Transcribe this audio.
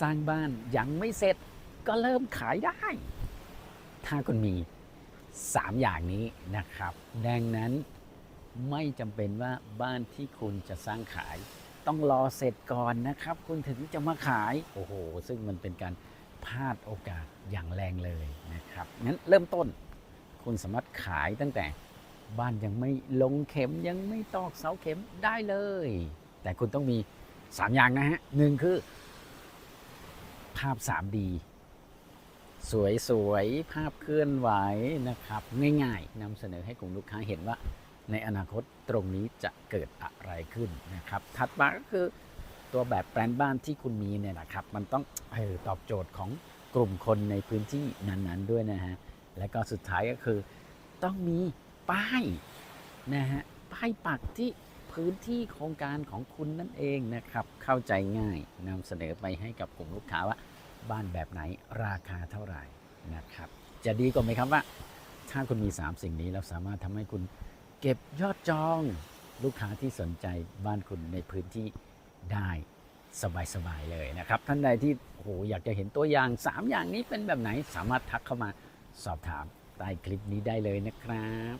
สร้างบ้านยังไม่เสร็จก็เริ่มขายได้ ถ้าคุณมี 3 อย่างนี้นะครับ ดังนั้นไม่จำเป็นว่าบ้านที่คุณจะสร้างขาย ต้องรอเสร็จก่อนนะครับ คุณถึงจะมาขาย โอ้โห ซึ่งมันเป็นการพลาดโอกาสอย่างแรงเลยนะครับงั้นเริ่มต้นคุณสามารถขายตั้งแต่บ้านยังไม่ลงเข็มยังไม่ตอกเสาเข็มได้เลย แต่คุณต้องมี 3 อย่างนะฮะหนึ่งคือาพ 3D สวยๆ ภาพเคลื่อนไหวนะครับ ง่ายๆนำเสนอให้กลุ่มลูกค้าเห็นว่า ในอนาคตตรงนี้จะเกิดอะไรขึ้นนะครับ ถัดมาก็คือตัวแบบแปลนบ้านที่คุณมีเนี่ยนะครับ มันต้องเออตอบโจทย์ของกลุ่มคนในพื้นที่นั้นๆด้วยนะฮะ และก็สุดท้ายก็คือ ต้องมีป้ายนะฮะ ป้ายปักที่พื้นที่โครงการของคุณนั่นเองนะครับ เข้าใจง่ายนำเสนอไปให้กับกลุ่มลูกค้าว่า บ้านแบบไหนราคาเท่าไหร่นะครับ จะดีกว่าไหมครับว่า ถ้าคุณมี 3 สิ่งนี้แล้วสามารถทำให้คุณเก็บยอดจองลูกค้าที่สนใจบ้านคุณในพื้นที่ได้สบายๆเลยนะครับ ท่านใดที่โอ้โหอยากจะเห็นตัวอย่าง 3 อย่างนี้เป็นแบบไหนสามารถทักเข้ามาสอบถามใต้คลิปนี้ได้เลยนะครับ